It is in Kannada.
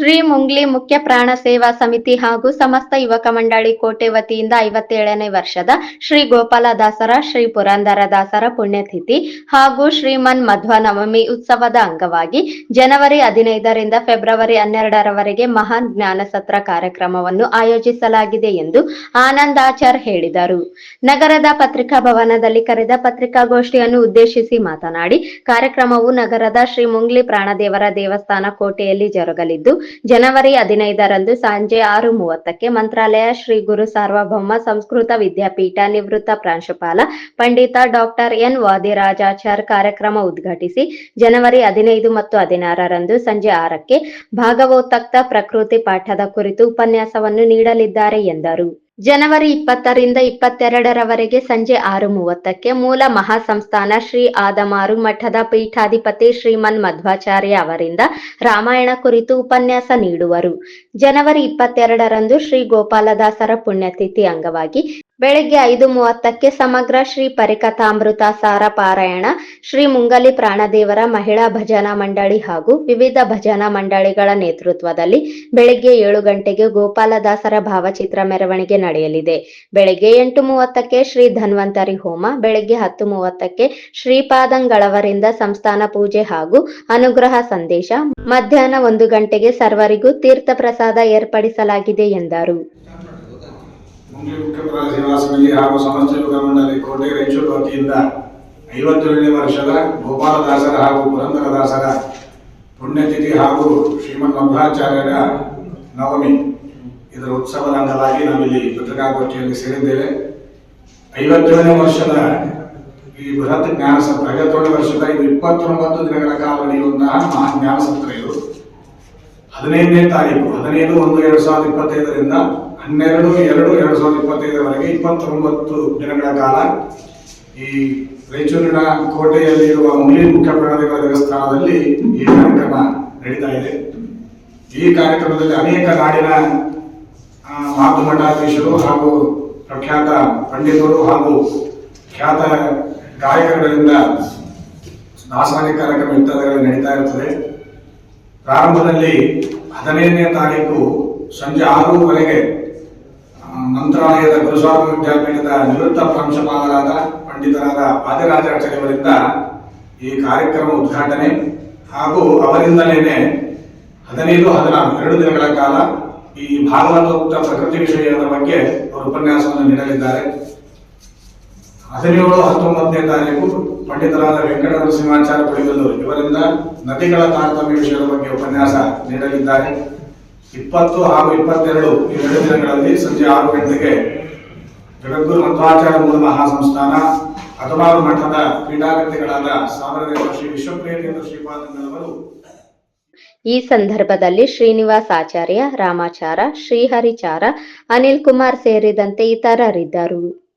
Shri Mungli ಮುಖ್ಯ ಪ್ರಾಣ ಸೇವಾ ಸಮಿತಿ ಹಾಗೂ ಸಮಸ್ತ ಯುವಕ ಮಂಡಳಿ ಕೋಟೆ ವತಿಯಿಂದ ಐವತ್ತೇಳನೇ ವರ್ಷದ ಶ್ರೀ ಗೋಪಾಲದಾಸರ, ಶ್ರೀ ಪುರಂದರದಾಸರ ಪುಣ್ಯತಿಥಿ ಹಾಗೂ ಶ್ರೀಮನ್ ಮಧ್ವ ನವಮಿ ಉತ್ಸವದ ಅಂಗವಾಗಿ ಜನವರಿ ಹದಿನೈದರಿಂದ ಫೆಬ್ರವರಿ ಹನ್ನೆರಡರವರೆಗೆ ಮಹಾನ್ ಜ್ಞಾನ ಸತ್ರ ಕಾರ್ಯಕ್ರಮವನ್ನು ಆಯೋಜಿಸಲಾಗಿದೆ ಎಂದು ಆನಂದಾಚಾರ್ ಹೇಳಿದರು. ನಗರದ ಪತ್ರಿಕಾ ಭವನದಲ್ಲಿ ಕರೆದ ಪತ್ರಿಕಾಗೋಷ್ಠಿಯನ್ನು ಉದ್ದೇಶಿಸಿ ಮಾತನಾಡಿ, ಕಾರ್ಯಕ್ರಮವು ನಗರದ ಶ್ರೀ ಮುಂಗ್ಲಿ ಪ್ರಾಣದೇವರ ದೇವಸ್ಥಾನ ಕೋಟೆಯಲ್ಲಿ ಜರುಗಲಿದ್ದು ಜನವರಿ ಹದಿನೈದರಂದು ಸಂಜೆ ಆರು ಮೂವತ್ತಕ್ಕೆ ಮಂತ್ರಾಲಯ ಶ್ರೀ ಗುರು ಸಾರ್ವಭೌಮ ಸಂಸ್ಕೃತ ವಿದ್ಯಾಪೀಠ ನಿವೃತ್ತ ಪ್ರಾಂಶುಪಾಲ ಪಂಡಿತ ಡಾಕ್ಟರ್ ಎನ್ ವಾದಿರಾಜಾಚಾರ್ ಕಾರ್ಯಕ್ರಮ ಉದ್ಘಾಟಿಸಿ ಜನವರಿ ಹದಿನೈದು ಮತ್ತು ಹದಿನಾರರಂದು ಸಂಜೆ ಆರಕ್ಕೆ ಭಾಗವೋತಕ್ತ ಪ್ರಕೃತಿ ಪಾಠದ ಕುರಿತು ಉಪನ್ಯಾಸವನ್ನು ನೀಡಲಿದ್ದಾರೆ ಎಂದರು. ಜನವರಿ ಇಪ್ಪತ್ತರಿಂದ ಇಪ್ಪತ್ತೆರಡರವರೆಗೆ ಸಂಜೆ ಆರು ಮೂವತ್ತಕ್ಕೆ ಮೂಲ ಮಹಾಸಂಸ್ಥಾನ ಶ್ರೀ ಆದಮಾರು ಮಠದ ಪೀಠಾಧಿಪತಿ ಶ್ರೀಮನ್ ಮಧ್ವಾಚಾರ್ಯ ಅವರಿಂದ ರಾಮಾಯಣ ಕುರಿತು ಉಪನ್ಯಾಸ ನೀಡುವರು. ಜನವರಿ ಇಪ್ಪತ್ತೆರಡರಂದು ಶ್ರೀ ಗೋಪಾಲದಾಸರ ಪುಣ್ಯತಿಥಿ ಅಂಗವಾಗಿ ಬೆಳಗ್ಗೆ ಐದು ಮೂವತ್ತಕ್ಕೆ ಸಮಗ್ರ ಶ್ರೀ ಪರಿಕಥಾಮೃತ ಸಾರ ಪಾರಾಯಣ, ಶ್ರೀ ಮುಂಗಲಿ ಪ್ರಾಣದೇವರ ಮಹಿಳಾ ಭಜನಾ ಮಂಡಳಿ ಹಾಗೂ ವಿವಿಧ ಭಜನಾ ಮಂಡಳಿಗಳ ನೇತೃತ್ವದಲ್ಲಿ ಬೆಳಗ್ಗೆ ಏಳು ಗಂಟೆಗೆ ಗೋಪಾಲದಾಸರ ಭಾವಚಿತ್ರ ಮೆರವಣಿಗೆ ನಡೆಯಲಿದೆ. ಬೆಳಗ್ಗೆ ಎಂಟು ಮೂವತ್ತಕ್ಕೆ ಶ್ರೀ ಧನ್ವಂತರಿ ಹೋಮ, ಬೆಳಗ್ಗೆ ಹತ್ತು ಮೂವತ್ತಕ್ಕೆ ಶ್ರೀಪಾದಂಗಳವರಿಂದ ಸಂಸ್ಥಾನ ಪೂಜೆ ಹಾಗೂ ಅನುಗ್ರಹ ಸಂದೇಶ, ಮಧ್ಯಾಹ್ನ ಒಂದು ಗಂಟೆಗೆ ಸರ್ವರಿಗೂ ತೀರ್ಥ ಪ್ರಸಾದ ಏರ್ಪಡಿಸಲಾಗಿದೆ ಎಂದರು. ಮುಂಗ್ಲಿ ಮುಖ್ಯಪ್ರಾಣ ಸೇವಾ ಸಮಿತಿ ಹಾಗೂ ಸಮಸ್ತ ಮಂಡಳಿ ಕೋಟೆ ರಾಯಚೂರು ವತಿಯಿಂದ ಐವತ್ತೇಳನೇ ವರ್ಷದ ಗೋಪಾಲದಾಸರ ಹಾಗೂ ಪುರಂದರದಾಸರ ಪುಣ್ಯತಿಥಿ ಹಾಗೂ ಶ್ರೀಮನ್ ಮಧ್ವಾಚಾರ್ಯರ ನವಮಿ. ಇದರ ಉತ್ಸವದ ಅಂಗವಾಗಿ ನಾವಿಲ್ಲಿ ಪತ್ರಿಕಾಗೋಷ್ಠಿಯಲ್ಲಿ ಸೇರಿದ್ದೇವೆ. ಐವತ್ತೇಳನೇ ವರ್ಷದ ಈ ಬೃಹತ್ ಜ್ಞಾನ ಸತ್ರ ಐವತ್ತೇಳನೇ ವರ್ಷದ ಇದು ಇಪ್ಪತ್ತೊಂಬತ್ತು ದಿನಗಳ ಕಾಲ ನಡೆಯುವಂತಹ ಮಹಾ ಜ್ಞಾನ ಇದು. ಹದಿನೈದನೇ ತಾರೀಕು, ಹದಿನೈದು ಒಂದು ಎರಡು ಸಾವಿರದ ಇಪ್ಪತ್ತೈದರಿಂದ ಹನ್ನೆರಡು, ಎರಡು ಎರಡು ಸಾವಿರದ ಇಪ್ಪತ್ತೈದರವರೆಗೆ ಇಪ್ಪತ್ತೊಂಬತ್ತು ದಿನಗಳ ಕಾಲ ಈ ರಾಯಚೂರಿನ ಕೋಟೆಯಲ್ಲಿರುವ ಮುಲಿ ಮುಖ್ಯ ಪ್ರಾಣಿಗಳ ದೇವಸ್ಥಾನದಲ್ಲಿ ಈ ಕಾರ್ಯಕ್ರಮ ನಡೀತಾ ಇದೆ. ಈ ಕಾರ್ಯಕ್ರಮದಲ್ಲಿ ಅನೇಕ ನಾಡಿನ ಮಾತು ಮಠಾಧೀಶರು ಹಾಗೂ ಪ್ರಖ್ಯಾತ ಪಂಡಿತರು ಹಾಗೂ ಖ್ಯಾತ ಗಾಯಕರುಗಳಿಂದ ದಾಸವಾಣಿ ಕಾರ್ಯಕ್ರಮ ಇತ್ಯಾದಿಗಳು ನಡೀತಾ ಇರುತ್ತದೆ ಪ್ರಾರಂಭದಲ್ಲಿ ಹದಿನೈದನೇ ತಾರೀಕು ಸಂಜೆ ಆರೂವರೆಗೆ ಮಂತ್ರಾಲಯದ ಗುರುಸ್ವಾಮಿ ವಿದ್ಯಾಪೀಠದ ನಿವೃತ್ತ ಪ್ರಾಂಶುಪಾಲರಾದ ಪಂಡಿತರಾದ ಆದಿರಾಜಾಚಾರ್ಯವರಿಂದ ಈ ಕಾರ್ಯಕ್ರಮ ಉದ್ಘಾಟನೆ ಹಾಗೂ ಅವರಿಂದಲೇನೆ ಹದಿನೈದು, ಹದಿನಾರು, ಎರಡು ದಿನಗಳ ಕಾಲ ಈ ಭಾಗವತೋಕ್ತ ಪ್ರಕೃತಿ ವಿಷಯದ ಬಗ್ಗೆ ಅವರು ಉಪನ್ಯಾಸವನ್ನು ನೀಡಲಿದ್ದಾರೆ. ಹದಿನೇಳು, ಹತ್ತೊಂಬತ್ತನೇ ತಾರೀಕು ಪಂಡಿತರಾದ ವೆಂಕಟ ನರಸಿಂಹಾಚಾರ್ಯ ಪುಡಿಗಲ್ಲೂರು ಇವರಿಂದ ನದಿಗಳ ತಾರತಮ್ಯ ವಿಷಯದ ಬಗ್ಗೆ ಉಪನ್ಯಾಸ ನೀಡಲಿದ್ದಾರೆ. ಇಪ್ಪತ್ತು ಹಾಗೂ ಇಪ್ಪತ್ತೆರಡು ಈ ಎರಡು ದಿನಗಳಲ್ಲಿ ಸಂಜೆ ಆರು ಗಂಟೆಗೆ ಜಗದ್ಗುರು ಮಧ್ವಾಚಾರ್ಯ ಮೂಲ ಮಹಾಸಂಸ್ಥಾನ ಹದಿನಾರು ಮಠದ ಕ್ರೀಡಾಗತಿಗಳಾದ ಸಾಮರದೇವ ಶ್ರೀ ವಿಶ್ವಪ್ರಿಯೇಂದ್ರ ಶ್ರೀಪಾದಂಗಳವರು ಈ ಸಂದರ್ಭದಲ್ಲಿ ಶ್ರೀನಿವಾಸ್ ಆಚಾರ್ಯ, ರಾಮಾಚಾರ, ಶ್ರೀಹರಿಚಾರ, ಅನಿಲ್ ಕುಮಾರ್ ಸೇರಿದಂತೆ ಇತರರಿದ್ದರು.